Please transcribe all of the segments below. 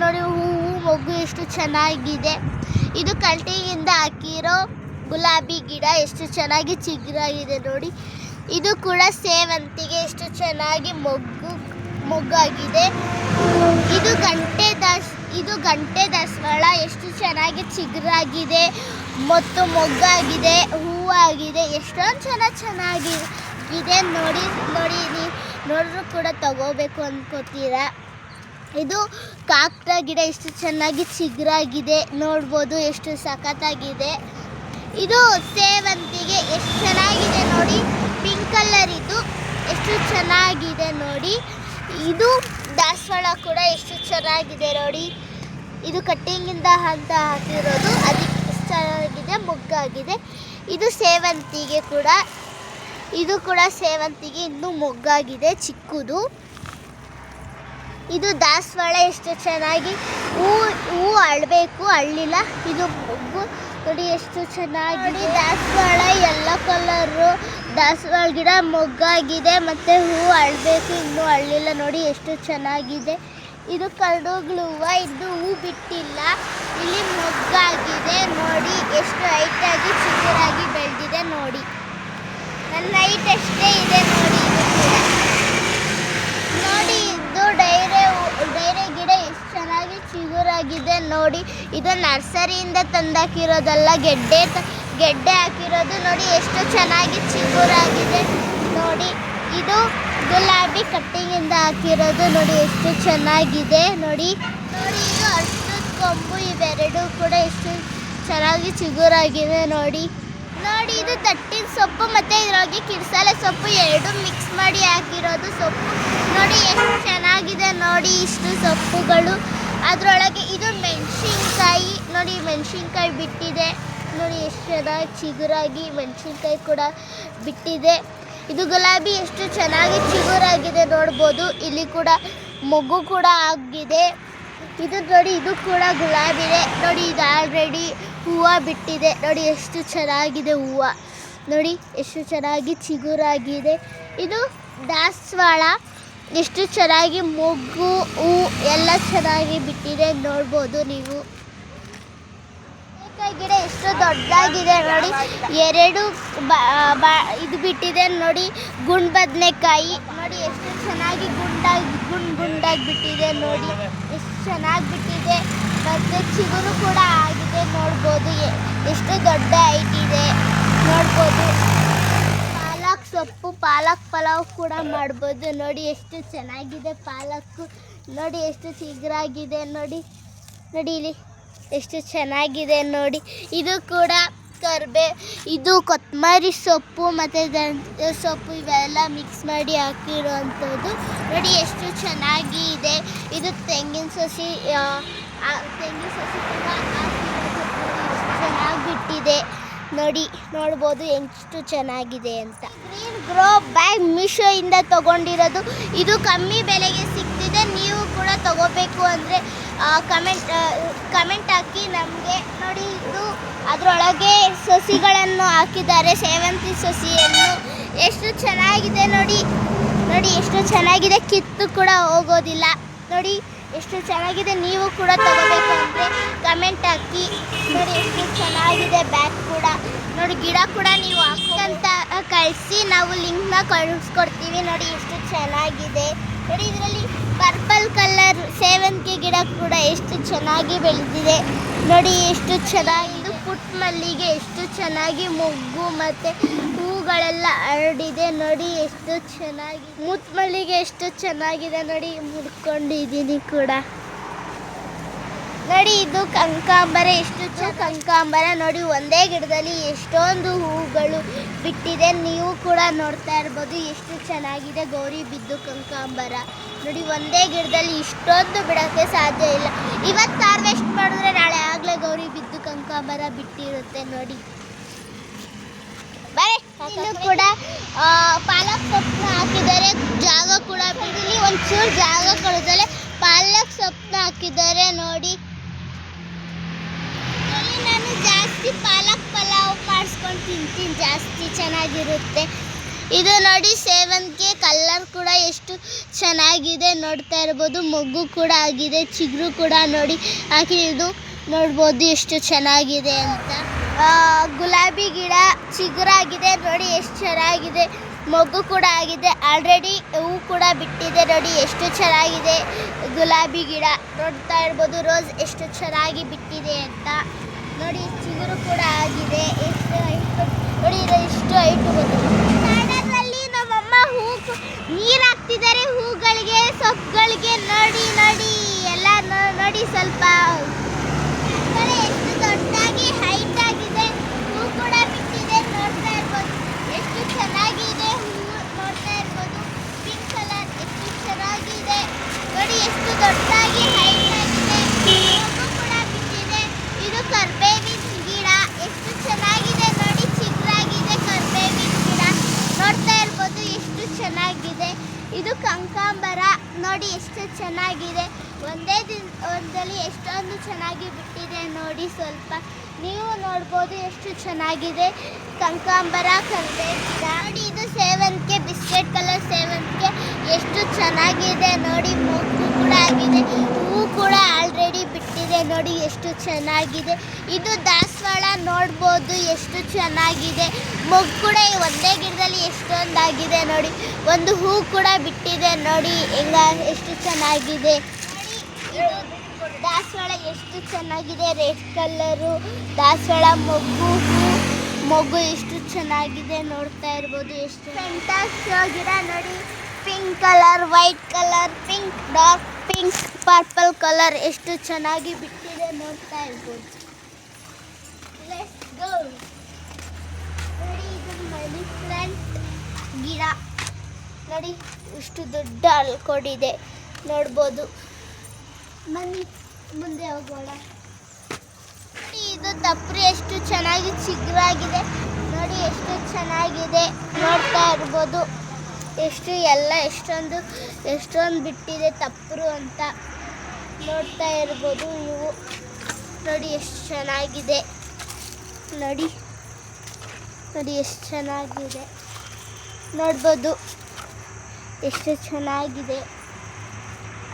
ನೋಡಿ ಹೂವು ಮೊಗ್ಗು ಎಷ್ಟು ಚೆನ್ನಾಗಿದೆ. ಇದು ಕಂಟಿಯಿಂದ ಹಾಕಿರೋ ಗುಲಾಬಿ ಗಿಡ, ಎಷ್ಟು ಚೆನ್ನಾಗಿ ಚಿಗುರಾಗಿದೆ ನೋಡಿ. ಇದು ಕೂಡ ಸೇವಂತಿಗೆ, ಎಷ್ಟು ಚೆನ್ನಾಗಿ ಮೊಗ್ಗು, ಮೊಗ್ಗಾಗಿದೆ. ಇದು ಗಂಟೆ ದಾಸ್, ಇದು ಗಂಟೆ ದಾಸವಾಳ, ಎಷ್ಟು ಚೆನ್ನಾಗಿ ಚಿಗುರಾಗಿದೆ, ಮತ್ತು ಮೊಗ್ಗಾಗಿದೆ, ಹೂವಾಗಿದೆ, ಎಷ್ಟೊಂದು ಚೆನ್ನಾಗಿ ಚೆನ್ನಾಗಿ ಇದೆ. ನೋಡಿ ನೋಡಿ ನೀವು ನೋಡಿದ್ರು ಕೂಡ ತಗೋಬೇಕು ಅನ್ಕೋತೀರಾ? ಇದು ಕಾಕ್ಟ ಗಿಡ ಎಷ್ಟು ಚೆನ್ನಾಗಿ ಚಿಗುರಾಗಿದೆ, ನೋಡ್ಬೋದು ಎಷ್ಟು ಸಖತ್ತಾಗಿದೆ. ಇದು ಸೇವಂತಿಗೆ, ಎಷ್ಟು ಚೆನ್ನಾಗಿದೆ ನೋಡಿ. ಪಿಂಕ್ ಕಲರ್ ಇದು, ಎಷ್ಟು ಚೆನ್ನಾಗಿದೆ ನೋಡಿ. ಇದು ದಾಸವಾಳ ಕೂಡ ಎಷ್ಟು ಚೆನ್ನಾಗಿದೆ ನೋಡಿ. ಇದು ಕಟ್ಟಿಂಗಿಂದ ಅಂತ ಹಾಕಿರೋದು, ಅದಕ್ಕೆ ಚೆನ್ನಾಗಿದೆ, ಮೊಗ್ಗಾಗಿದೆ. ಇದು ಸೇವಂತಿಗೆ ಕೂಡ. ಇದು ಕೂಡ ಸೇವಂತಿಗೆ, ಇನ್ನೂ ಮೊಗ್ಗಾಗಿದೆ, ಚಿಕ್ಕದು. ಇದು ದಾಸವಾಳ ಎಷ್ಟು ಚೆನ್ನಾಗಿ ಹೂ ಹೂ ಅಳಬೇಕು, ಅಳ್ಳಿಲ್ಲ. ಇದು ಮೊಗ್ಗು ನೋಡಿ ಎಷ್ಟು ಚೆನ್ನಾಗಿ ದಾಸವಾಳ ಎಲ್ಲ ಕಲರು ದಾಸವಾಳ ಗಿಡ ಮೊಗ್ಗಾಗಿದೆ, ಮತ್ತು ಹೂ ಅಳಬೇಕು, ಇನ್ನೂ ಅಳ್ಳಿಲ್ಲ. ನೋಡಿ ಎಷ್ಟು ಚೆನ್ನಾಗಿದೆ. ಇದು ಕರಡುಗಳು ಹೂವು ಇದು ಹೂ ಬಿಟ್ಟಿಲ್ಲ. ಇಲ್ಲಿ ಮೊಗ್ಗಾಗಿದೆ. ನೋಡಿ ಎಷ್ಟು ಹೈಟಾಗಿ ಚಿಗುರಾಗಿ ಬೆಳೆದಿದೆ, ನೋಡಿ. ನನ್ನ ಹೈಟ್ ಅಷ್ಟೇ ಇದೆ, ನೋಡಿ. ನೋಡಿ ಡೈರೆ ಡೈರೆ ಗಿಡ ಎಷ್ಟು ಚೆನ್ನಾಗಿ ಚಿಗುರಾಗಿದೆ ನೋಡಿ. ಇದು ನರ್ಸರಿಯಿಂದ ತಂದಾಕಿರೋದಲ್ಲ, ಗೆಡ್ಡೆ ಗೆಡ್ಡೆ ಹಾಕಿರೋದು ನೋಡಿ. ಎಷ್ಟು ಚೆನ್ನಾಗಿ ಚಿಗುರಾಗಿದೆ ನೋಡಿ. ಇದು ಗುಲಾಬಿ ಕಟ್ಟಿಂಗಿಂದ ಹಾಕಿರೋದು ನೋಡಿ. ಎಷ್ಟು ಚೆನ್ನಾಗಿದೆ ನೋಡಿ. ನೋಡಿ, ಇದು ಅಷ್ಟು ಕೊಂಬು ಇವೆರಡು ಕೂಡ ಎಷ್ಟು ಚೆನ್ನಾಗಿ ಚಿಗುರಾಗಿದೆ ನೋಡಿ. ನೋಡಿ ಸೊಪ್ಪು ಮತ್ತೆ ಇದ್ರೊಳಗೆ ಕಿರ್ಸಾಲೆ ಸೊಪ್ಪು ಎರಡು ಮಿಕ್ಸ್ ಮಾಡಿ ಹಾಕಿರೋದು ಸೊಪ್ಪು. ನೋಡಿ ಎಷ್ಟು ಚೆನ್ನಾಗಿದೆ ನೋಡಿ ಇಷ್ಟು ಸೊಪ್ಪುಗಳು. ಅದರೊಳಗೆ ಇದು ಮೆಣಸಿನ್ಕಾಯಿ. ನೋಡಿ ಮೆಣಸಿನ್ಕಾಯಿ ಬಿಟ್ಟಿದೆ. ನೋಡಿ ಎಷ್ಟು ಚೆನ್ನಾಗಿ ಚಿಗುರಾಗಿ ಮೆಣಸಿನ್ಕಾಯಿ ಕೂಡ ಬಿಟ್ಟಿದೆ. ಇದು ಗುಲಾಬಿ ಎಷ್ಟು ಚೆನ್ನಾಗಿ ಚಿಗುರಾಗಿದೆ ನೋಡ್ಬೋದು. ಇಲ್ಲಿ ಕೂಡ ಮೊಗ್ಗು ಕೂಡ ಆಗಿದೆ. ಇದು ನೋಡಿ, ಇದು ಕೂಡ ಗುಲಾಬಿದೆ ನೋಡಿ, ಇದು ಆಲ್ರೆಡಿ ಹೂವು ಬಿಟ್ಟಿದೆ. ನೋಡಿ, ಎಷ್ಟು ಚೆನ್ನಾಗಿದೆ ಹೂವು. ನೋಡಿ ಎಷ್ಟು ಚೆನ್ನಾಗಿ ಚಿಗುರಾಗಿದೆ. ಇದು ದಾಸವಾಳ. ಎಷ್ಟು ಚೆನ್ನಾಗಿ ಮೊಗ್ಗು, ಹೂ ಎಲ್ಲ ಚೆನ್ನಾಗಿ ಬಿಟ್ಟಿದೆ ನೋಡ್ಬೋದು ನೀವು. ಗಿಡ ಎಷ್ಟು ದೊಡ್ಡದಾಗಿದೆ ನೋಡಿ. ಎರಡು ಇದು ಬಿಟ್ಟಿದೆ ನೋಡಿ ಗುಂಡ್ ಬದನೆಕಾಯಿ ನೋಡಿ ಎಷ್ಟು ಚೆನ್ನಾಗಿ ಗುಂಡಾಗಿ, ಗುಂಡ್ ಗುಂಡಾಗಿ ಬಿಟ್ಟಿದೆ ನೋಡಿ. ಎಷ್ಟು ಚೆನ್ನಾಗಿ ಬಿಟ್ಟಿದೆ. ಮತ್ತು ಚಿಗುರು ಕೂಡ ಆಗಿದೆ ನೋಡ್ಬೋದು. ಎಷ್ಟು ದೊಡ್ಡ ಐಟಿದೆ ನೋಡ್ಬೋದು ಪಾಲಕ್ ಸೊಪ್ಪು, ಪಾಲಕ್ ಪಲಾವ್ ಕೂಡ ಮಾಡ್ಬೋದು. ನೋಡಿ ಎಷ್ಟು ಚೆನ್ನಾಗಿದೆ ಪಾಲಕ್. ನೋಡಿ ಎಷ್ಟು ಚಿಗುರಾಗಿದೆ ನೋಡಿ ನೋಡಿ ಇಲ್ಲಿ ಎಷ್ಟು ಚೆನ್ನಾಗಿದೆ. ನೋಡಿ, ಇದು ಕೂಡ ಕರ್ಬೆ, ಇದು ಕೊತ್ತಂಬರಿ ಸೊಪ್ಪು ಮತ್ತು ಸೊಪ್ಪು ಇವೆಲ್ಲ ಮಿಕ್ಸ್ ಮಾಡಿ ಹಾಕಿರೋವಂಥದ್ದು. ನೋಡಿ ಎಷ್ಟು ಚೆನ್ನಾಗಿ ಇದೆ ಇದು ತೆಂಗಿನ ಸಸಿ ತೆಂಗಿನ ಸಸಿ ಕೂಡ ಚೆನ್ನಾಗಿ ಬಿಟ್ಟಿದೆ. ನೋಡಿ, ನೋಡ್ಬೋದು ಎಷ್ಟು ಚೆನ್ನಾಗಿದೆ ಅಂತ. ಗ್ರೀನ್ ಗ್ರೋ ಬ್ಯಾಗ್ ಇಂದ ತಗೊಂಡಿರೋದು. ಇದು ಕಮ್ಮಿ ಬೆಲೆಗೆ ಸಿಗ್ತಿದೆ. ನೀವು ಕೂಡ ತಗೋಬೇಕು ಅಂದರೆ ಕಮೆಂಟ್ ಕಮೆಂಟ್ ಹಾಕಿ ನಮಗೆ. ನೋಡಿ, ಇದು ಅದರೊಳಗೆ ಸಸಿಗಳನ್ನು ಹಾಕಿದ್ದಾರೆ. ಸೇವಂತಿ ಸಸಿಯನ್ನು. ಎಷ್ಟು ಚೆನ್ನಾಗಿದೆ ನೋಡಿ. ನೋಡಿ, ಎಷ್ಟು ಚೆನ್ನಾಗಿದೆ. ಕಿತ್ತು ಕೂಡ ಹೋಗೋದಿಲ್ಲ. ನೋಡಿ. ಎಷ್ಟು ಚೆನ್ನಾಗಿದೆ ನೀವು ಕೂಡ ತಗೋಬೇಕು ಅಂದರೆ ಕಮೆಂಟ್ ಹಾಕಿ. ನೋಡಿ ಎಷ್ಟು ಚೆನ್ನಾಗಿದೆ ಬ್ಯಾಗ್ ಕೂಡ. ನೋಡಿ, ಗಿಡ ಕೂಡ ನೀವು ಹಾಕಂತ ಕಳಿಸಿ, ನಾವು ಲಿಂಕ್ನ ಕಳಿಸ್ಕೊಡ್ತೀವಿ. ನೋಡಿ, ಎಷ್ಟು ಚೆನ್ನಾಗಿದೆ. ನೋಡಿ ಇದರಲ್ಲಿ ಪರ್ಪಲ್ ಕಲರ್ ಸೇವಂತಿಗೆ ಗಿಡ ಕೂಡ ಎಷ್ಟು ಚೆನ್ನಾಗಿ ಬೆಳೆದಿದೆ. ನೋಡಿ, ಎಷ್ಟು ಚೆನ್ನಾಗಿ ಪುಟ್ ಮಲ್ಲಿಗೆ ಎಷ್ಟು ಚೆನ್ನಾಗಿ ಮೊಗ್ಗು ಮತ್ತು ಹರಡಿದೆ ನೋಡಿ, ಎಷ್ಟು ಚೆನ್ನಾಗಿ ಮುತ್ ಮಲ್ಲಿಗೆ ಎಷ್ಟು ಚೆನ್ನಾಗಿದೆ ನೋಡಿ ಮುಡ್ಕೊಂಡಿದ್ದೀನಿ ಕೂಡ. ನೋಡಿ, ಇದು ಕಂಕಾಂಬರ, ಎಷ್ಟು ಚ ಕಂಕಾಂಬರ. ನೋಡಿ, ಒಂದೇ ಗಿಡದಲ್ಲಿ ಎಷ್ಟೊಂದು ಹೂಗಳು ಬಿಟ್ಟಿದೆ. ನೀವು ಕೂಡ ನೋಡ್ತಾ ಇರ್ಬೋದು ಎಷ್ಟು ಚೆನ್ನಾಗಿದೆ ಗೌರಿ ಬಿದ್ದು ಕಂಕಾಂಬರ. ನೋಡಿ, ಒಂದೇ ಗಿಡದಲ್ಲಿ ಇಷ್ಟೊಂದು ಬಿಡೋಕ್ಕೆ ಸಾಧ್ಯ ಇಲ್ಲ. ಇವತ್ತು ಹಾರ್ವೆಸ್ಟ್ ಮಾಡಿದ್ರೆ ನಾಳೆ ಆಗಲೇ ಗೌರಿ ಬಿದ್ದು ಕಂಕಾಂಬರ ಬಿಟ್ಟಿರುತ್ತೆ ನೋಡಿ. ಇಲ್ಲೂ ಕೂಡ ಪಾಲಕ್ ಸೊಪ್ಪನ್ನ ಹಾಕಿದ್ದಾರೆ. ಜಾಗ ಕೂಡ ಇಲ್ಲಿ ಒಂಚೂರು ಜಾಗ ಕೊಡದಲೆ ಪಾಲಕ್ ಸೊಪ್ಪನ್ನ ಹಾಕಿದ್ದಾರೆ ನೋಡಿ. ನಾನು ಜಾಸ್ತಿ ಪಾಲಕ್ ಪಲಾವ್ ಮಾಡಿಸ್ಕೊಂಡು ತಿಂತೀನಿ. ಜಾಸ್ತಿ ಚೆನ್ನಾಗಿರುತ್ತೆ. ಇದು ನೋಡಿ, ಸೇವಂತಿಗೆ ಕಲರ್ ಕೂಡ ಎಷ್ಟು ಚೆನ್ನಾಗಿದೆ ನೋಡ್ತಾ ಇರ್ಬೋದು. ಮೊಗ್ಗು ಕೂಡ ಆಗಿದೆ, ಚಿಗುರು ಕೂಡ ನೋಡಿ. ಹಾಕಿ ಇದು ನೋಡ್ಬೋದು ಎಷ್ಟು ಚೆನ್ನಾಗಿದೆ ಅಂತ. ಗುಲಾಬಿ ಗಿಡ ಚಿಗುರಾಗಿದೆ ನೋಡಿ, ಎಷ್ಟು ಚೆನ್ನಾಗಿದೆ. ಮೊಗ್ಗು ಕೂಡ ಆಗಿದೆ. ಆಲ್ರೆಡಿ ಹೂ ಕೂಡ ಬಿಟ್ಟಿದೆ. ನೋಡಿ, ಎಷ್ಟು ಚೆನ್ನಾಗಿದೆ ಗುಲಾಬಿ ಗಿಡ. ನೋಡ್ತಾ ಇರ್ಬೋದು, ರೋಸ್ ಎಷ್ಟು ಚೆನ್ನಾಗಿ ಬಿಟ್ಟಿದೆ ಅಂತ. ನೋಡಿ, ಚಿಗುರು ಕೂಡ ಆಗಿದೆ. ಎಷ್ಟು ಹೈಟ್ ನೋಡಿ ಎಷ್ಟು ಹೈಟ್ ಗಾರ್ಡನ್ನಲ್ಲಿ ನಮ್ಮಮ್ಮ ಹೂ ನೀರು ಹಾಕ್ತಿದ್ದಾರೆ. ಹೂಗಳಿಗೆ ಸೊಪ್ಪುಗಳಿಗೆ ನೋಡಿ ನೋಡಿ, ಎಲ್ಲ ನೋಡಿ, ಸ್ವಲ್ಪ ಕಡೆ ಎಷ್ಟು ದೊಡ್ಡದಾಗಿ ಹೈಟ್ ಆಗಿದೆ ಹೂ ಕೂಡ ಬಿಟ್ಟಿದೆ ನೋಡ್ತಾ ಇರ್ಬೋದು ಎಷ್ಟು ಚೆನ್ನಾಗಿದೆ ಹೂ ನೋಡ್ತಾ ಇರ್ಬೋದು ಪಿಂಕ್ ಕಲರ್ ಎಷ್ಟು ಚೆನ್ನಾಗಿದೆ ನೋಡಿ ಎಷ್ಟು ದೊಡ್ಡದಾಗಿ ಹೈಟ್ ಆಗಿದೆ ಹೂ ಕೂಡ ಬಿಟ್ಟಿದೆ ಇದು ಕರ್ಬೇವಿನ ಗಿಡ ಎಷ್ಟು ಚೆನ್ನಾಗಿದೆ ನೋಡಿ ಚಿಕ್ಕದಾಗಿದೆ ಕರ್ಬೇವಿನ ಗಿಡ ನೋಡ್ತಾ ಇರ್ಬೋದು ಎಷ್ಟು ಚೆನ್ನಾಗಿದೆ ಇದು ಕನಕಾಂಬರ ನೋಡಿ ಎಷ್ಟು ಚೆನ್ನಾಗಿದೆ ಒಂದೇ ದಿನ ಒಂದಲ್ಲಿ ಎಷ್ಟೊಂದು ಚೆನ್ನಾಗಿ ಬಿಟ್ಟಿದೆ ನೋಡಿ ಸ್ವಲ್ಪ. ನೀವು ನೋಡ್ಬೋದು ಎಷ್ಟು ಚೆನ್ನಾಗಿದೆ. ಕಂಕಾಂಬರ ಗಿಡ. ನೋಡಿ, ಇದು ಸೇವಂತಿಗೆ, ಬಿಸ್ಕೆಟ್ ಕಲರ್ ಸೇವಂತಿಗೆ. ಎಷ್ಟು ಚೆನ್ನಾಗಿದೆ ನೋಡಿ ಮೊಗ್ಗು ಕೂಡ ಆಗಿದೆ. ಹೂವು ಕೂಡ ಆಲ್ರೆಡಿ ಬಿಟ್ಟಿದೆ ನೋಡಿ, ಎಷ್ಟು ಚೆನ್ನಾಗಿದೆ. ಇದು ದಾಸವಾಳ ನೋಡ್ಬೋದು ಎಷ್ಟು ಚೆನ್ನಾಗಿದೆ. ಮೊಗ್ಗು ಕೂಡ ಒಂದೇ ಗಿಡದಲ್ಲಿ ಎಷ್ಟೊಂದಾಗಿದೆ ನೋಡಿ. ಒಂದು ಹೂ ಕೂಡ ಬಿಟ್ಟಿದೆ ನೋಡಿ, ಎಲ್ಲ ಎಷ್ಟು ಚೆನ್ನಾಗಿದೆ. ನೋಡಿ ದಾಸವಾಳ ಎಷ್ಟು ಚೆನ್ನಾಗಿದೆ ರೆಡ್ ಕಲರು, ದಾಸವಾಳ ಮಗು ಮೊಗ್ಗು ಎಷ್ಟು ಚೆನ್ನಾಗಿದೆ ನೋಡ್ತಾ ಇರ್ಬೋದು, ಎಷ್ಟು ಫೆಂಟಾಸ್ ಗಿಡ ನೋಡಿ. Pink colour white colour pink dark pink purple colour ಎಷ್ಟು ಚೆನ್ನಾಗಿ ಬಿಟ್ಟಿದೆ ನೋಡ್ತಾ ಇರ್ಬೋದು. ನೋಡಿ, ಇದು ಮನಿ ಪ್ಲಾಂಟ್ ಗಿಡ. ನೋಡಿ, ಇಷ್ಟು ದೊಡ್ಡ ಅಲ್ಕೊಂಡಿದೆ ನೋಡ್ಬೋದು. ಬನ್ನಿ ಮುಂದೆ ಹೋಗೋಣ. ಇದು ತಪ್ಪರಿ ಎಷ್ಟು ಚೆನ್ನಾಗಿ ಚಿಗುರಾಗಿದೆ. ನೋಡಿ ಎಷ್ಟು ಚೆನ್ನಾಗಿದೆ. ನೋಡ್ತಾ ಇರ್ಬೋದು. ಎಷ್ಟು ಎಲ್ಲ ಎಷ್ಟೊಂದು ಎಷ್ಟೊಂದು ಬಿಟ್ಟಿದೆ ತಪ್ಪರು ಅಂತ ನೋಡ್ತಾ ಇರ್ಬೋದು ನೀವು. ನೋಡಿ ಎಷ್ಟು ಚೆನ್ನಾಗಿದೆ. ನೋಡಿ ನೋಡಿ ಎಷ್ಟು ಚೆನ್ನಾಗಿದೆ. ನೋಡ್ಬೋದು. ಎಷ್ಟು ಚೆನ್ನಾಗಿದೆ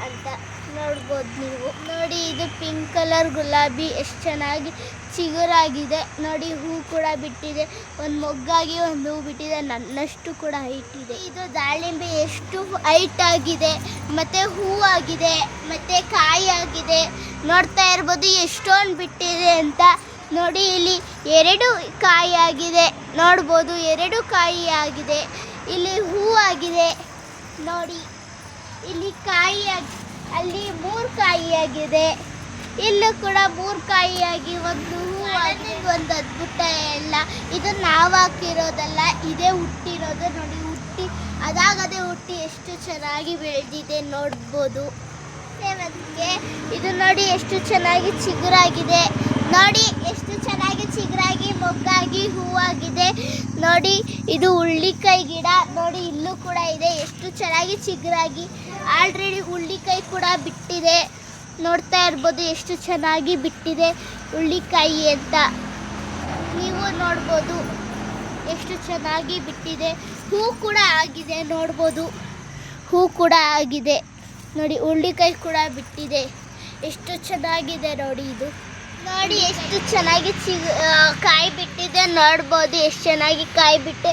ಅಂತ. ನೋಡ್ಬೋದು ನೀವು. ನೋಡಿ, ಇದು ಪಿಂಕ್ ಕಲರ್ ಗುಲಾಬಿ. ಎಷ್ಟು ಚೆನ್ನಾಗಿ ಚಿಗುರಾಗಿದೆ. ನೋಡಿ, ಹೂ ಕೂಡ ಬಿಟ್ಟಿದೆ. ಒಂದು ಮೊಗ್ಗಾಗಿ, ಒಂದು ಹೂ ಬಿಟ್ಟಿದೆ. ನನ್ನಷ್ಟು ಕೂಡ ಹೈಟ್ ಇದೆ. ಇದು ದಾಳಿಂಬೆ ಎಷ್ಟು ಹೈಟ್ ಆಗಿದೆ. ಮತ್ತು ಹೂ ಆಗಿದೆ. ಮತ್ತು ಕಾಯಿ ಆಗಿದೆ. ನೋಡ್ತಾ ಇರ್ಬೋದು, ಎಷ್ಟೊಂದು ಬಿಟ್ಟಿದೆ ಅಂತ. ನೋಡಿ, ಇಲ್ಲಿ ಎರಡು ಕಾಯಿ ಆಗಿದೆ. ನೋಡ್ಬೋದು, ಎರಡು ಕಾಯಿ ಆಗಿದೆ. ಇಲ್ಲಿ ಹೂ ಆಗಿದೆ. ನೋಡಿ, ಇಲ್ಲಿ ಕಾಯಿ ಆಗ್- ಅಲ್ಲಿ ಮೂರ್ ಕಾಯಿ ಆಗಿದೆ ಇಲ್ಲೂ ಕೂಡ ಮೂರು ಕಾಯಿಯಾಗಿ ಒಂದು ಒಂದು ಅದ್ಭುತ ಎಲ್ಲ ಇದು ನಾವು ಹಾಕಿರೋದಲ್ಲ ಇದೇ ಹುಟ್ಟಿರೋದು ನೋಡಿ, ಹುಟ್ಟಿ, ಅದಾಗದೇ ಹುಟ್ಟಿ ಎಷ್ಟು ಚೆನ್ನಾಗಿ ಬೆಳೆದಿದೆ ನೋಡ್ಬೋದು. ಮತ್ತೆ ಇದು ನೋಡಿ ಎಷ್ಟು ಚೆನ್ನಾಗಿ ಚಿಗುರಾಗಿದೆ. ನೋಡಿ, ಎಷ್ಟು ಚೆನ್ನಾಗಿ ಚಿಗುರಾಗಿ ಮೊಗ್ಗಾಗಿ ಹೂವಾಗಿದೆ. ನೋಡಿ, ಇದು ಹುಳ್ಳಿಕಾಯಿ ಗಿಡ. ನೋಡಿ, ಇಲ್ಲೂ ಕೂಡ ಇದೆ. ಎಷ್ಟು ಚೆನ್ನಾಗಿ ಚಿಗುರಾಗಿ ಆಲ್ರೆಡಿ ಹುಳ್ಳಿಕಾಯಿ ಕೂಡ ಬಿಟ್ಟಿದೆ. ನೋಡ್ತಾ ಇರ್ಬೋದು ಎಷ್ಟು ಚೆನ್ನಾಗಿ ಬಿಟ್ಟಿದೆ ಹುಳ್ಳಿಕಾಯಿ ಅಂತ. ನೀವು ನೋಡ್ಬೋದು ಎಷ್ಟು ಚೆನ್ನಾಗಿ ಬಿಟ್ಟಿದೆ. ಹೂ ಕೂಡ ಆಗಿದೆ, ನೋಡ್ಬೋದು. ಹೂ ಕೂಡ ಆಗಿದೆ. ನೋಡಿ, ಹುಳ್ಳಿಕಾಯಿ ಕೂಡ ಬಿಟ್ಟಿದೆ. ಎಷ್ಟು ಚೆನ್ನಾಗಿದೆ ನೋಡಿ ಇದು. ನೋಡಿ ಎಷ್ಟು ಚೆನ್ನಾಗಿ ಕಾಯಿ ಬಿಟ್ಟಿದೆ. ನೋಡ್ಬೋದು ಎಷ್ಟು ಚೆನ್ನಾಗಿ ಕಾಯಿ ಬಿಟ್ಟೆ.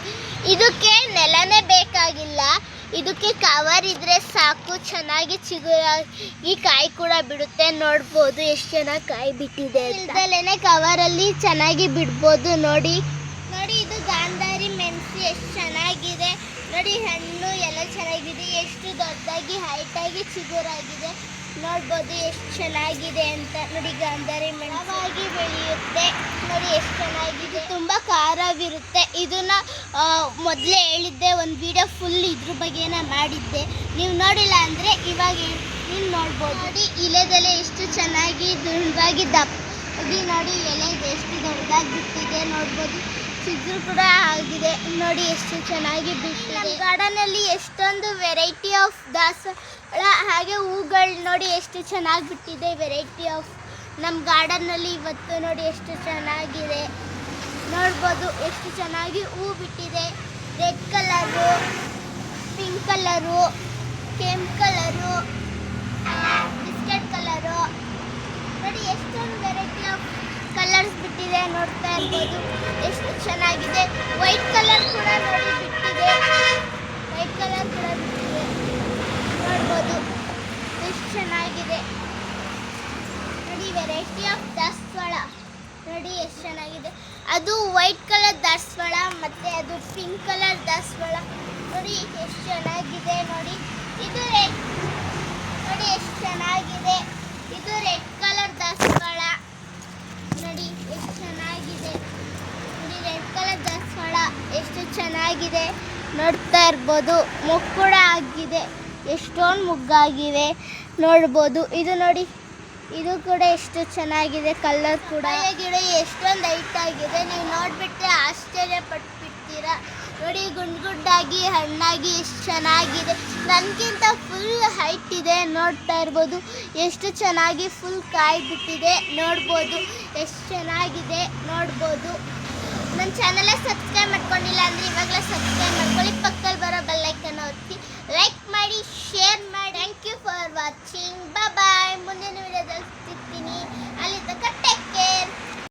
ಇದಕ್ಕೆ ನೆಲನೇ ಬೇಕಾಗಿಲ್ಲ. ಇದಕ್ಕೆ ಕವರ್ ಇದ್ರೆ ಸಾಕು. ಚೆನ್ನಾಗಿ ಚಿಗುರಾಗಿ ಕಾಯಿ ಕೂಡ ಬಿಡುತ್ತೆ. ನೋಡ್ಬೋದು ಎಷ್ಟು ಚೆನ್ನಾಗಿ ಕಾಯಿ ಬಿಟ್ಟಿದೆ ಇಲ್ದಲೇನೆ ಕವರಲ್ಲಿ ಚೆನ್ನಾಗಿ ಬಿಡ್ಬೋದು. ನೋಡಿ. ನೋಡಿ, ಇದು ಗಾಂಧಾರಿ ಮೆಣಸು ಎಷ್ಟು ಚೆನ್ನಾಗಿದೆ. ನೋಡಿ, ಹಣ್ಣು ಎಲ್ಲ ಚೆನ್ನಾಗಿದೆ. ಎಷ್ಟು ದೊಡ್ಡದಾಗಿ ಹೈಟಾಗಿ ಚಿಗುರಾಗಿದೆ. ನೋಡ್ಬೋದು ಎಷ್ಟು ಚೆನ್ನಾಗಿದೆ ಅಂತ ನೋಡಿ ಗಂಧರಿ ಮೆಣವಾಗಿ ಬೆಳೆಯುತ್ತೆ ನೋಡಿ ಎಷ್ಟು ಚೆನ್ನಾಗಿದೆ. ತುಂಬ ಖಾರವಿರುತ್ತೆ. ಇದನ್ನ ಮೊದಲೇ ಹೇಳಿದ್ದೆ, ಒಂದು ವಿಡಿಯೋ ಫುಲ್ ಇದ್ರ ಬಗ್ಗೆನ ಮಾಡಿದ್ದೆ. ನೀವು ನೋಡಿಲ್ಲ ಅಂದರೆ ಇವಾಗ ನೀವು ನೋಡ್ಬೋದು. ನೋಡಿ, ಇಲೆದೆಲೆ ಎಷ್ಟು ಚೆನ್ನಾಗಿ ದುಂಡಾಗಿ ದಪ್ಪಾಗಿ ನೋಡಿ, ಎಲೆ ಎಷ್ಟು ದೊಡ್ಡದಾಗಿ ಬಿಟ್ಟಿದೆ ನೋಡ್ಬೋದು. ಚಿಗುರು ಕೂಡ ಆಗಿದೆ. ನೋಡಿ, ಎಷ್ಟು ಚೆನ್ನಾಗಿ ಬಿಟ್ಟಿದೆ. ಗಾರ್ಡನಲ್ಲಿ ಎಷ್ಟೊಂದು ವೆರೈಟಿ ಆಫ್ ದಾಸವಾಳ ಹಾಗೆ ಹೂಗಳು ನೋಡಿ ಎಷ್ಟು ಚೆನ್ನಾಗಿ ಬಿಟ್ಟಿದೆ ವೆರೈಟಿ ಆಫ್ ನಮ್ಮ ಗಾರ್ಡನ್ನಲ್ಲಿ ಇವತ್ತು ನೋಡಿ ಎಷ್ಟು ಚೆನ್ನಾಗಿದೆ. ನೋಡ್ಬೋದು ಎಷ್ಟು ಚೆನ್ನಾಗಿ ಹೂ ಬಿಟ್ಟಿದೆ. ರೆಡ್ ಕಲರು ಪಿಂಕ್ ಕಲರು ಕೆಂಪು ಕಲರು ಬಿಸ್ಕೆಟ್ ಕಲರು ನೋಡಿ ಎಷ್ಟೊಂದು ವೆರೈಟಿ ಆಫ್ ಕಲರ್ಸ್ ಬಿಟ್ಟಿದೆ ನೋಡ್ತಾ ಇರ್ಬೋದು. ಎಷ್ಟು ಚೆನ್ನಾಗಿದೆ. ವೈಟ್ ಕಲರ್ ಕೂಡ ನೋಡಿ ಬಿಟ್ಟಿದೆ. ವೈಟ್ ಕಲರ್ ಕೂಡ ಬಿಟ್ಟಿದೆ ನೋಡ್ಬೋದು ಎಷ್ಟು ಚೆನ್ನಾಗಿದೆ ನೋಡಿ ವೆರೈಟಿ ಆಫ್ ದಾಸವಾಳ ನೋಡಿ ಎಷ್ಟು ಚೆನ್ನಾಗಿದೆ ಅದು ವೈಟ್ ಕಲರ್ ದಾಸವಾಳ ಮತ್ತು ಅದು ಪಿಂಕ್ ಕಲರ್ ದಾಸವಾಳ ನೋಡಿ, ಎಷ್ಟು ಚೆನ್ನಾಗಿದೆ, ನೋಡಿ. ಇದು ರೆಡ್ ನೋಡಿ, ಎಷ್ಟು ಚೆನ್ನಾಗಿದೆ. ಇದು ರೆಡ್ ಕಲರ್ ದಾಸವಾಳ ನೋಡಿ, ಎಷ್ಟು ಚೆನ್ನಾಗಿದೆ. ನೋಡಿ ರೆಡ್ ಕಲರ್ ದಾಸವಾಳ ಎಷ್ಟು ಚೆನ್ನಾಗಿದೆ. ನೋಡ್ತಾ ಇರ್ಬೋದು. ಮುಗ್ ಕೂಡ ಆಗಿದೆ. ಎಷ್ಟೊಂದು ಮುಗ್ಗಾಗಿವೆ ನೋಡ್ಬೋದು. ಇದು ನೋಡಿ ಇದು ಕೂಡ ಎಷ್ಟು ಚೆನ್ನಾಗಿದೆ ಕಲರ್ ಕೂಡ. ಗಿಡ ಎಷ್ಟೊಂದು ಹೈಟ್ ಆಗಿದೆ, ನೀವು ನೋಡ್ಬಿಟ್ರೆ ಆಶ್ಚರ್ಯ ಪಟ್ಬಿಡ್ತೀರಾ ನೋಡಿ ಗುಂಡ್ ಗುಂಡಾಗಿ ಹಣ್ಣಾಗಿ ಎಷ್ಟು ಚೆನ್ನಾಗಿದೆ. ನನಗಿಂತ ಫುಲ್ ಹೈಟ್ ಇದೆ ನೋಡ್ತಾ ಇರ್ಬೋದು. ಎಷ್ಟು ಚೆನ್ನಾಗಿ ಫುಲ್ ಕಾಯಿ ಬಿಟ್ಟಿದೆ ನೋಡ್ಬೋದು. ಎಷ್ಟು ಚೆನ್ನಾಗಿದೆ ನೋಡ್ಬೋದು. ನನ್ನ ಚಾನಲ್ ಸಬ್ಸ್ಕ್ರೈಬ್ ಮಾಡ್ಕೊಂಡಿಲ್ಲ ಅಂದರೆ ಇವಾಗಲೇ ಸಬ್ಸ್ಕ್ರೈಬ್ ಮಾಡ್ಕೊಳ್ಳಿ. ಪಕ್ಕದಲ್ಲಿ ಬರೋ ಬೆಲ್ಲೈಕನ್ನು ಒತ್ತಿ. ಲೈಕ್ ಮಾಡಿ ಶೇರ್ ಮಾಡಿ. Thank you for watching bye ಮುಂದಿನ ವಿಡಿಯೋದಲ್ಲಿ ಸಿಗ್ತೀನಿ. ಅಲ್ಲಿ ತಕ್ಕ